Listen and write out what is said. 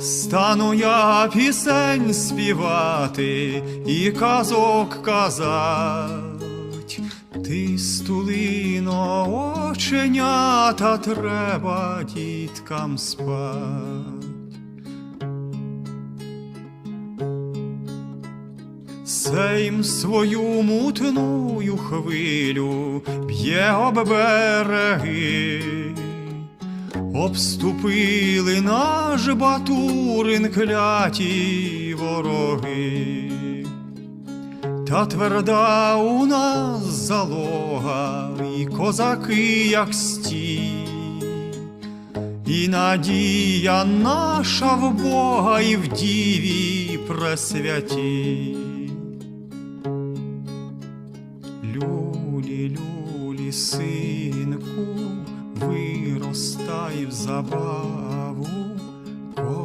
стану я пісень співати і казок казать. Ти стулино оченята треба діткам спать. Сейм свою мутную хвилю б'є об береги, обступили наш Батурин кляті вороги, та тверда у нас залога, і козаки, як стій. І надія наша в Бога і в Діві пресвяті. Люлі, люлі, синку, виростай в забаву.